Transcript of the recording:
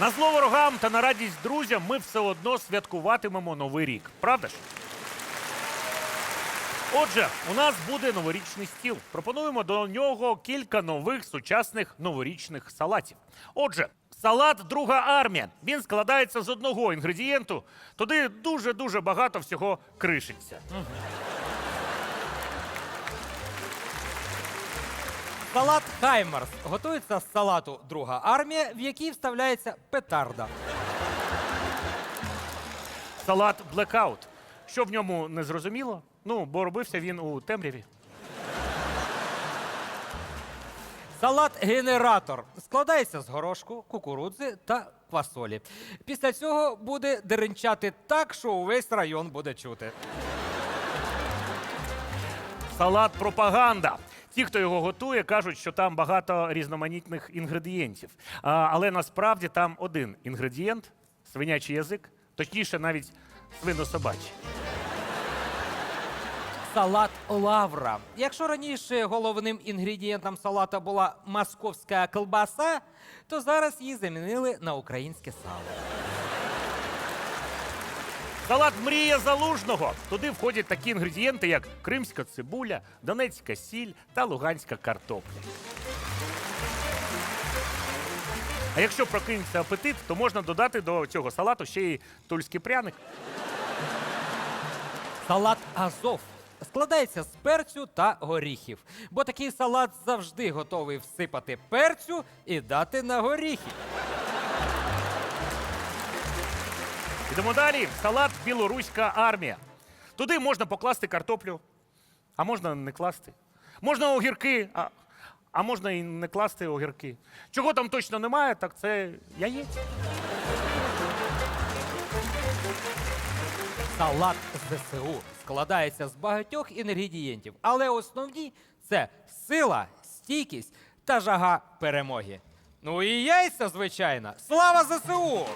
На зло ворогам та на радість друзям ми все одно святкуватимемо новий рік. Правда ж? Отже, у нас буде новорічний стіл. Пропонуємо до нього кілька нових сучасних новорічних салатів. Отже, салат Друга армія. Він складається з одного інгредієнту. Туди дуже-дуже багато всього кришиться. Салат Хаймарс готується з салату Друга армія, в який вставляється петарда. Салат Блекаут. Що в ньому не зрозуміло? Ну, бо робився він у темряві. Салат генератор складається з горошку, кукурудзи та квасолі. Після цього буде деренчати так, що увесь район буде чути. Салат пропаганда. Ті, хто його готує, кажуть, що там багато різноманітних інгредієнтів. Але насправді там один інгредієнт свинячий язик, точніше, навіть свинособачий. Салат лавра. Якщо раніше головним інгредієнтом салата була московська колбаса, то зараз її замінили на українське сало. Салат мрія залужного. Туди входять такі інгредієнти, як кримська цибуля, донецька сіль та луганська картопля. А якщо прокинеться апетит, то можна додати до цього салату ще й тульський пряник. Салат Азов складається з перцю та горіхів, бо такий салат завжди готовий всипати перцю і дати на горіхи. Ідемо далі. Салат білоруська армія. Туди можна покласти картоплю, а можна не класти. Можна огірки, а, а можна і не класти огірки. Чого там точно немає, так це яєць. Салат ЗСУ складається з багатьох інгредієнтів, але основні це сила, стійкість та жага перемоги. Ну і яйця, звичайно. Слава ЗСУ!